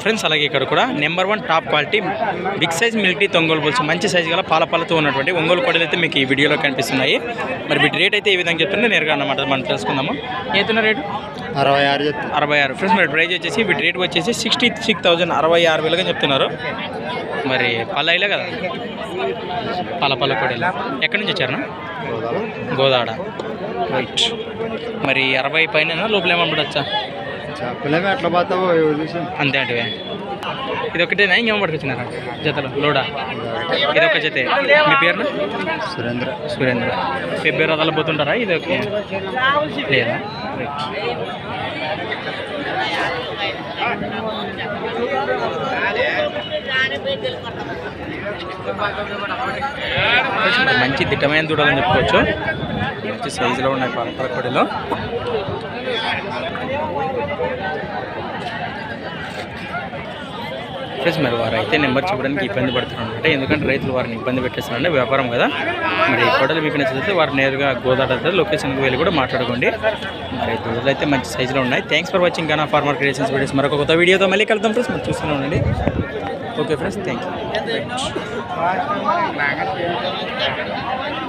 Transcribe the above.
Friends అలాగే ఇక్కడ కూడా number one top quality big size మిల్టీ తొంగోలు పులుసు మంచి సైజు గల పాల పాలతో ఉన్నటువంటి ఒంగోలు కొడలు అయితే మీకు ఈ వీడియోలో కనిపిస్తున్నాయి. మరి వీటి రేట్ అయితే ఈ విధంగా చెప్తుంటే నేరుగా అన్నమాట మనం తెలుసుకుందాము. ఏతున్న రేటు? అరవై ఆరు అరవై ఆరు. ఫ్రెండ్స్ మరి ప్రైస్ వచ్చేసి వీటి రేట్ వచ్చేసి సిక్స్టీ సిక్స్ థౌజండ్ అరవై ఆరు వేలుగా చెప్తున్నారు. మరి పల్లయిలే కదా? పల పల్ల కొడలు. ఎక్కడి నుంచి వచ్చారన్నా గోదాడ రైట్ మరి అరవై పైన లోపల ఏమనుకోవచ్చా చెప్పలేము ఎట్లా పోతావో అంతే అంటే ఇది ఒకటేనా ఇంకేమో పట్టుకొచ్చినారా? జతలో లోడా? ఇది ఒక జతే. మీ పేరున? సురేంద్ర. సురేంద్ర. ఫిబ్రవరి అదల పోతుంటారా? ఇది ఓకే. లేదా? మంచి దిట్టమైన దూడలని చెప్పుకోవచ్చు. మంచి సైజులో ఉన్నాయి పలకొడిలో ఫ్రెండ్స్ మరి వారు అయితే నెంబర్ చెప్పడానికి ఇబ్బంది పడుతున్నారు అంటే ఎందుకంటే రైతులు వారిని ఇబ్బంది పెట్టేస్తున్నారంటే వ్యాపారం కదా. మరి కొడలు మీకు నచ్చితే వారు నేరుగా గోదావరి లొకేషన్కి వెళ్ళి కూడా మాట్లాడుకోండి. మరి దూడలు అయితే మంచి సైజులో ఉన్నాయి. థ్యాంక్స్ ఫర్ వాచింగ్ కానీ ఫార్మర్ క్రియేషన్స్ వీడియోస్ మరొక కొత్త వీడియోతో మళ్ళీ కలుద్దాం ఫ్రెండ్స్ మీరు చూస్తూనే ఉండండి. Okay friends thank you